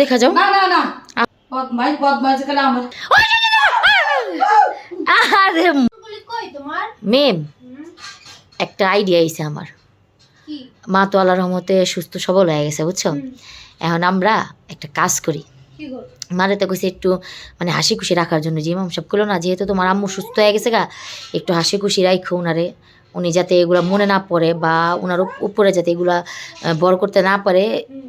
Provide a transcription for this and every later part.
দেখা যাও। না না না। বদমাইশ বদমাইশ করে আমার ওই যে, যে, যে, আরে বলি কই তোমার? মেম একটা আইডিয়া আইছে আমার। মা তো আল্লাহ রহমতে সুস্থ সবল হয়ে গেছে বুঝছ? এখন আমরা একটা কাজ করি। কি মারে তো কইছে একটু মানে হাসি খুশি রাখার জন্য। যে মাম সব করল না যেহেতু তোমার আম্মু সুস্থ হয়ে গেছে গা একটু হাসি খুশি রাখো ওনারে উনি যাতে এগুলা মনে না পড়ে বা ওনার উপরে যাতে এগুলা বড় করতে না পারে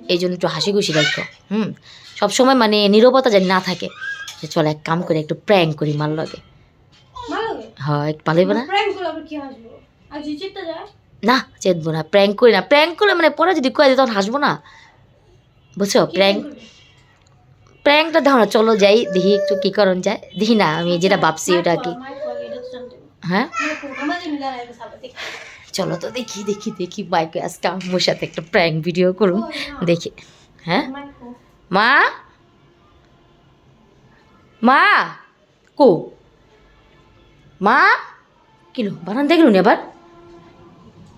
এই জন্য একটু হাসি খুশি রাখো হুম? সবসময় মানে নীরবতা যেন না থাকে যে চলো এক কাম করে একটু প্র্যাঙ্ক করি মার লগে। হয় ভালো হইবে না? না চেতবো না প্র্যাঙ্ক করি না। প্র্যাঙ্ক করলে মানে পরে যদি কয়ে তখন হাসবো না। বুঝছ? প্র্যাঙ্ক প্র্যাঙ্কটা না চলো যাই দেখি একটু কী করণ যায়। দেখি না আমি যেটা ভাবছি ওটা কি। হ্যাঁ? চলো তো দেখি দেখি দেখি। বাইকে আজকে আম্মুর সাথে একটা প্র্যাঙ্ক ভিডিও করুন। দেখি। হ্যাঁ? মা? মা? কো? মা? কিলো বানান দেখল নি আবার?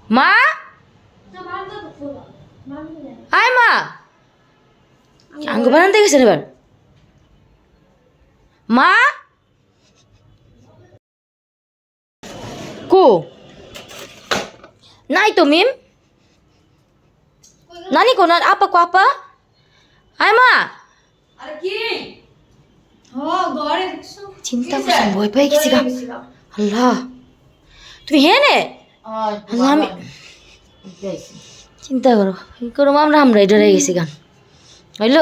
মা? আয় মা। আঙ্গ বানান দেখেছেন এবার? মা কো নাই তো মিম। নানি কো না আপা কো আপা। আয় মা। আরে কি? চিন্তা করছেন ভয় পেয়ে গেছি গা। আল্লাহ। তুমি হ্যাঁ নে আল্লাহ আমি চিন্তা করো কি করো আমরা আমরা ডরে গেছি গান হইল?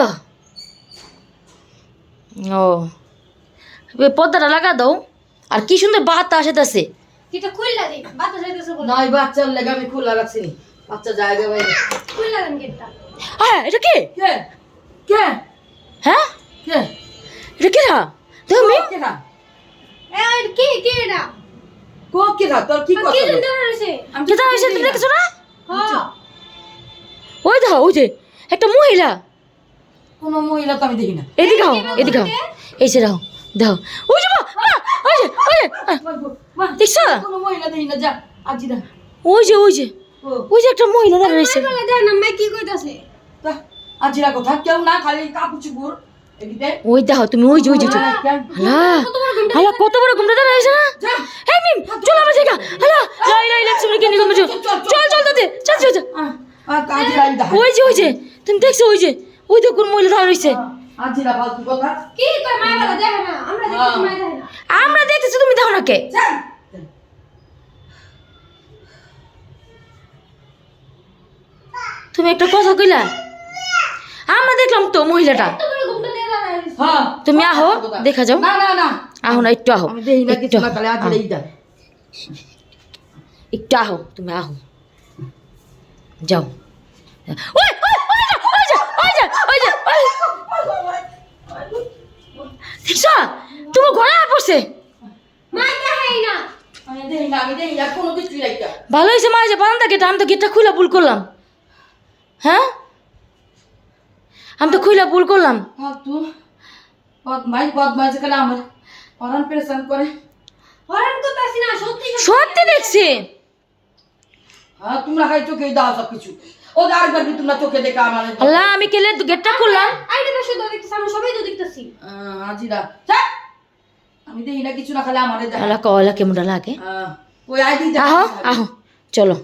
ও। পর্দাটা লাগা দাও। আর কি সুন্দর বাতাস আসে এটা খুললা দিন বাতাস যাইতেছে বলে। নয় বাচ্চার লেগে আমি খোলা রাখছি নি। বাচ্চা জায়গা বাইরে। খুললা দেন গেটটা? হ্যাঁ এটা কে? কে? কে? হ্যাঁ? কে? এটা কে না দেখো মিম কে না এ কি কি এটা? কো কে না তোর কি কি কথা জানতে পারছে আমি যেটা হয়েছে তুমি দেখছ না? হ্যাঁ। ওই দেখো ওই যে একটা মহিলা। কোনো মহিলা তো আমি দেখি না। এদিকে হও এদিকে হও এই যে রাও দেখো। ওই যে মা, মা, ওই যে ওই যে দেখছ? কোনো মহিলা দেখি না যা আজি না ওই যে ওই যে ওই যে একটা মহিলা দাঁড়িয়ে রয়েছে। দেন না কি কইতাছে? আজিরা কথা কেউ না খালি কাপড় চুপুর ওই দেখো তুমি ওই যে ওই যে ওই যে। হালা হালা কত বড় ঘুমটা দাঁড়িয়ে রয়েছে? না? হ্যাঁ মিম চলো আমার জায়গা। হালা লাই লাই লাই তুমি কেন তুমি চল চল। চল দাদে চল চল ইদা ওই যে ওই যে তুমি দেখছ ওই যে ওই তো কোন মহিলা দাঁড়িয়ে রয়েছে? না। আমরা দেখি মায়ের দেখে না। আমরা দেখতেছি তুমি দেখো না কে? তুমি একটা কথা কইলা? আমরা দেখলাম তো মহিলাটা। হ্যাঁ। তুমি আহো দেখা যাও। না না না। আহো না একটু আহো। একটু আহো তুমি আহো। যাও। ওই যে, ওই যে, ওই যে, ওই যে, ওই। দেখছ তোমার ঘরে আর পড়ছে। ভালো হয়েছে মা যে বারান্দা গেটটা আমি তো গেটটা খুলে ভুল করলাম। হ্যাঁ? আমি তো খুলে ভুল করলাম। সত্যি দেখছি। হ্যাঁ তোমরা খাই চোখে দাও সব কিছু ও আরেকবার কি তোমরা চোখে দেখে আমার আল্লাহ আমি কেলে গেটটা খুললাম আইডি পাশে তো দেখতেছি আমরা সবাই তো দেখতেছি আজিরা যা। আমি দেখি না কিছু না খালি আমারে দেখা আল্লাহ কয়লা কেমনটা লাগে ওই আইডি আহো আহো চলো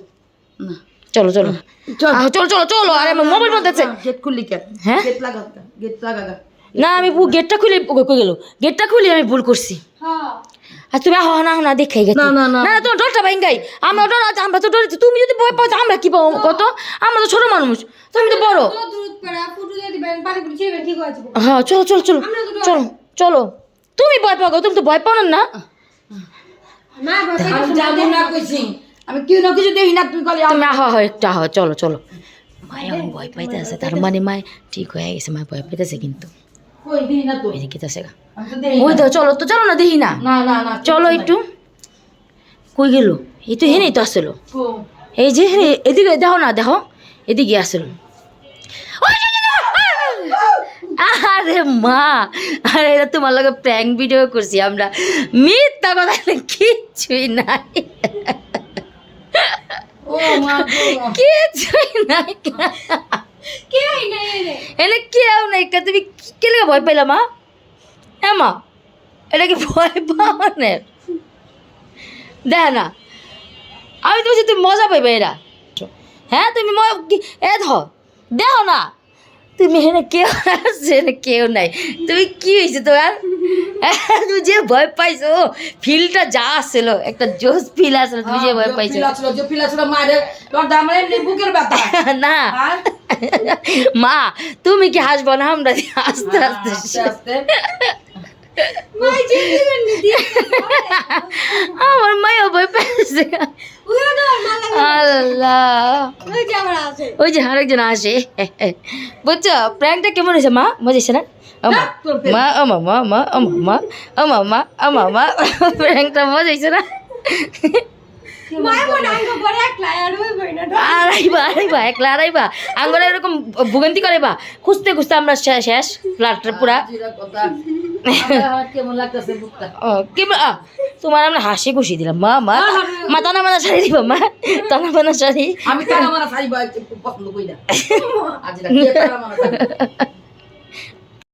না চলো চলো চল চলো চলো চলো আরে আমার মোবাইল মধ্যে আছে গেট খুললি কে হ্যাঁ গেট লাগা গেট লাগা না আমি ভুল- গেটটা খুলে কই গেল গেটটা খুলে আমি ভুল করছি হ্যাঁ আর তুমি আহো না না দেখাই গেছি। না, না, না। না তোমার ডরটা ভাঙ্গাই। আমরা ডর আছে আমরা তো ডরেছি তুমি যদি ভয় পাও আমরা কি পাবো? কত? আমরা তো ছোট মানুষ। তুমি তো বড়। হয়ে চলো চলো চলো। চলো চলো। তুমি ভয় পাও তুমি তো ভয় পাও না? না আমি যাব না কইছি। আমি কি না কিছু দেখি না তুই খালি তুমি আহো একটু আহো চলো চলো। মায় এখন ভয় পাইতেছে তার মানে মায় ঠিক হয়ে গেছে মায় ভয় পাইতেছে কিন্তু। কই না তো। ওই তো চলো তো চলো না দেখি চলো একটু। কই গেল? এই তো হেনেই তো আসলো। এই যে হেনে এদিকে দেখো না দেখো। এদিকে আসলো। আরে মা! আরে এটা তোমার লগে প্র্যাঙ্ক ভিডিও করছি আমরা। মিথ্যা কথা কিচ্ছুই নাই। কিছুই নাই। এনে কেউ নাই, কে তুমি কেলে ভয় পাইলা, মা? হ্যাঁ মা? এটা কি ভয় পাওয়ানের? দেখ না, আমি তো তুমি মজা পাইবে এরা। হ্যাঁ তুমি এ ধর দেহ না, তুমি এখানে কেউ আসছে এনে কেউ নাই। তুমি কি হয়েছে তোমার? তুমি যে ভয় পাইছো ফিলটা যা আসছিল একটা জোস ফিল তুমি যে ভয় হ্যাঁ, পাইছো। পিলা ছিল, যে পিলা ছিল মায়ের তোর দাম এমনি বুকের ব্যথা। না। মা তুমি কি হাসবো না আমরা আস্তে আস্তে আমার মায়ও ভয় মালা আল্লাহ। ওই যে আরেকজন আসে বুঝছ? প্র্যাঙ্কটা কেমন হয়েছে মা? মজা না? মা। তোর মা ও মা মা ও মা ও মা ও মা প্র্যাঙ্কটা মজা হয়েছে না? মনে আড়াইবা আড়াইবা একলা আড়াইবা। আঙ্গরা এরকম ভোগান্তি করে বা। খুঁজতে খুঁজতে আমরা শেষ। ফ্ল্যাটটা পুরা। কেমন তোমার আমরা হাসি খুশি দিলাম মা মা মা তানা মানা শাড়ি দিবা মা তানা মানা শাড়ি। আমি তানা মানা শাড়ি পছন্দ করি না।